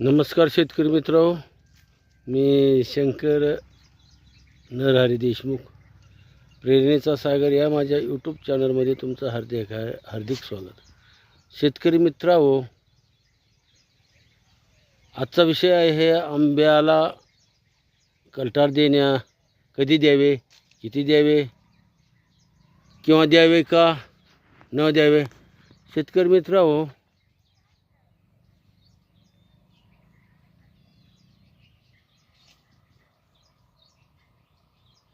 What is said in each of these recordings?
नमस्कार शेतकरी मित्र. मी शंकर नरहरी देशमुख. प्रेरणेचा सागर या माझ्या यूट्यूब चॅनलमध्ये तुमचं हार्दिक हार्दिक स्वागत. शेतकरी मित्राहो आजचा विषय आहे हे आंब्याला कलटार देण्या. कधी द्यावे? किती द्यावे? किंवा द्यावे का? न द्यावे? शेतकरी मित्राहो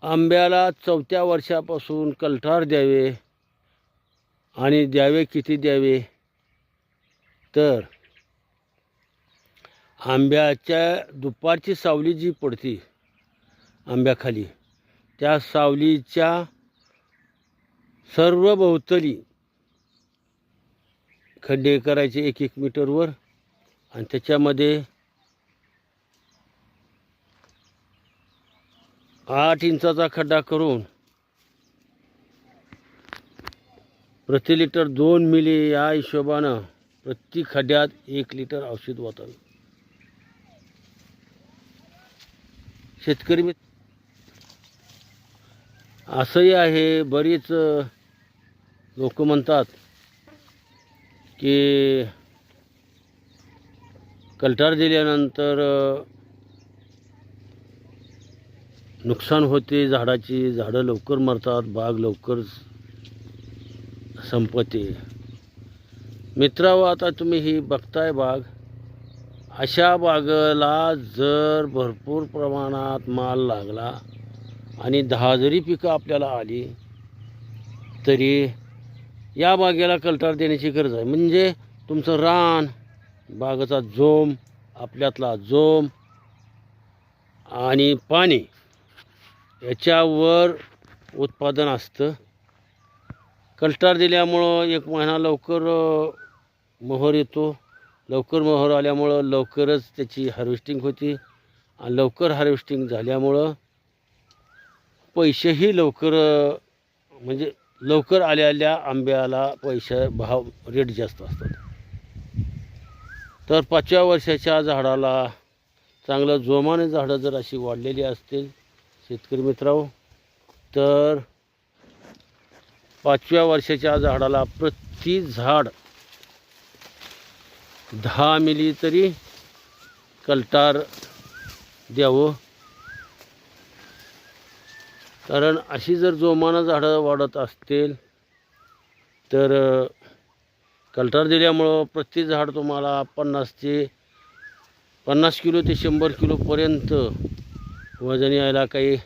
आंब्याला चौथ्या वर्षापासून कलठार द्यावे आणि द्यावे किती द्यावे? तर आंब्याच्या दुपारची सावली जी पडते आंब्याखाली त्या सावलीच्या सर्व भोवतली खड्डे करायचे एक एक मीटरवर आणि त्याच्यामध्ये आठ इंचाचा खड्डा करून प्रति लिटर दोन मिली या हिशोबानं प्रति खड्ड्यात एक लिटर औषध वाचावे शेतकरी असंही आहे बरीच लोक म्हणतात की कलटार दिल्यानंतर नुकसान होते झाडाची झाडं लवकर मरतात बाग लवकर संपते. मित्रांनो आता तुम्ही ही बघताय बाग. अशा बागेला जर भरपूर प्रमाणात माल लागला आणि दहा जरी पिकं आपल्याला आली तरी या बागेला कलटार देण्याची गरज आहे. म्हणजे तुमचं रान बागेचा जोम आपल्यातला जोम आणि पाणी याच्यावर उत्पादन असतं. कल्टार दिल्यामुळं एक महिना लवकर मोहर येतो. लवकर मोहर आल्यामुळं लवकरच त्याची हार्वेस्टिंग होती. आणि लवकर हार्वेस्टिंग झाल्यामुळं पैसेही लवकर म्हणजे लवकर आलेल्या आंब्याला पैसे भाव रेट जास्त असतात. तर पाचव्या वर्षाच्या झाडाला चांगलं जोमाने झाडं जर अशी वाढलेली असतील शेतकरी मित्रांनो तर पाचव्या वर्षाच्या झाडाला प्रति झाड दहा मिली तरी कलटार द्यावं. कारण अशी जर जोमानं झाडं वाढत असतील तर कलटार दिल्यामुळं प्रति झाड तुम्हाला पन्नास ते पन्नास किलो ते शंभर किलोपर्यंत वजन यायला काही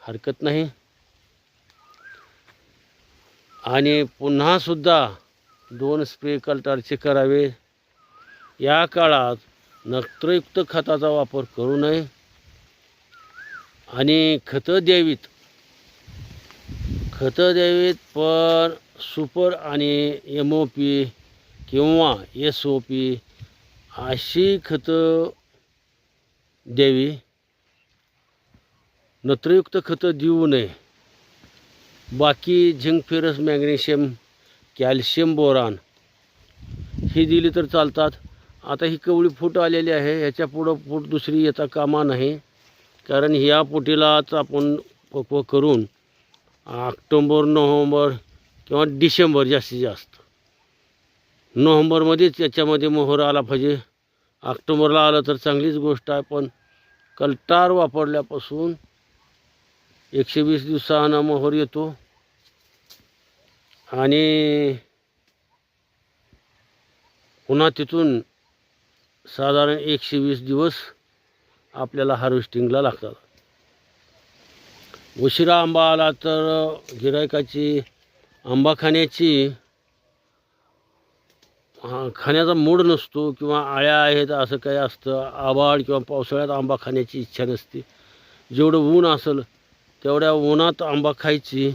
हरकत नाही. आणि पुन्हासुद्धा दोन स्प्रे कल्टारचे करावे. या काळात नत्रयुक्त खताचा वापर करू नये. आणि खतं द्यावीत. खतं द्यावीत पण सुपर आणि एम ओ पी किंवा एस ओ पी अशी खतं द्यावी. नत्रयुक्त खतं देऊ नये. बाकी zinc ferrous magnesium calcium boron ही दिली तर चालतात. आता ही कवळी फूट आलेली आहे ह्याच्या पुढं फूट दुसरी येता कामा नाही कारण ह्या पोटीलाच आपण पक्व करून ऑक्टोंबर नोव्हेंबर किंवा डिसेंबर जास्तीत जास्त. नोव्हेंबरमध्येच याच्यामध्ये मोहर आला पाहिजे. ऑक्टोबरला आलं तर चांगलीच गोष्ट आहे पण कलटार वापरल्यापासून एकशे वीस दिवसानं मोहर येतो. आणि पुन्हा तिथून साधारण एकशे वीस दिवस आपल्याला हार्वेस्टिंगला लागतात. उशिरा आंबा आला तर गिरायकाची आंबा खाण्याची खाण्याचा मूड नसतो किंवा आळ्या आहेत असं काही असतं. आबाड किंवा पावसाळ्यात आंबा खाण्याची इच्छा नसते. जेवढं ऊन असेल तेवढ्या उन्हात आंबा खायची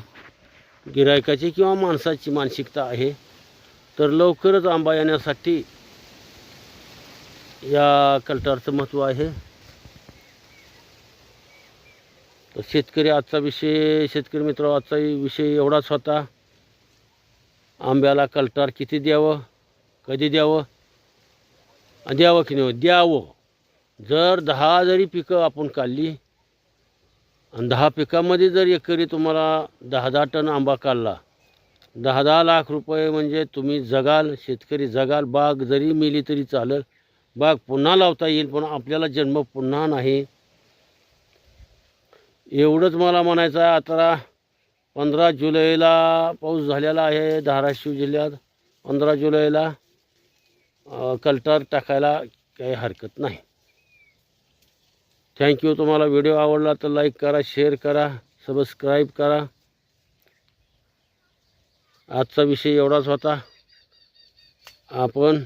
गिरायकाची किंवा माणसाची मानसिकता आहे तर लवकरच आंबा येण्यासाठी या कल्टारचं महत्त्व आहे. तर शेतकरी आजचा विषय शेतकरी मित्र आजचा विषय एवढाच होता. आंब्याला कल्टर किती द्यावं कधी द्यावं? द्यावं की नाही? द्यावं. जर दहा जरी पिकं आपण काढली आणि दहा पिकामध्ये जर एकरी तुम्हाला दहा दहा टन आंबा काढला दहा दहा लाख रुपये म्हणजे तुम्ही जगाल शेतकरी जगाल बाग जरी मिली तरी चालेल बाग पुन्हा लावता येईल पण आपल्याला जन्म पुन्हा नाही. एवढंच मला म्हणायचं आहे आता पंधरा जुलैला पाऊस झालेला आहे धाराशिव जिल्ह्यात. पंधरा जुलैला कल्टर टाकायला काही हरकत नाही. थँक्यू तुम्हाला व्हिडिओ आवडला तर लाईक करा शेअर करा सबस्क्राईब करा. आजचा विषय एवढाच होता. आपण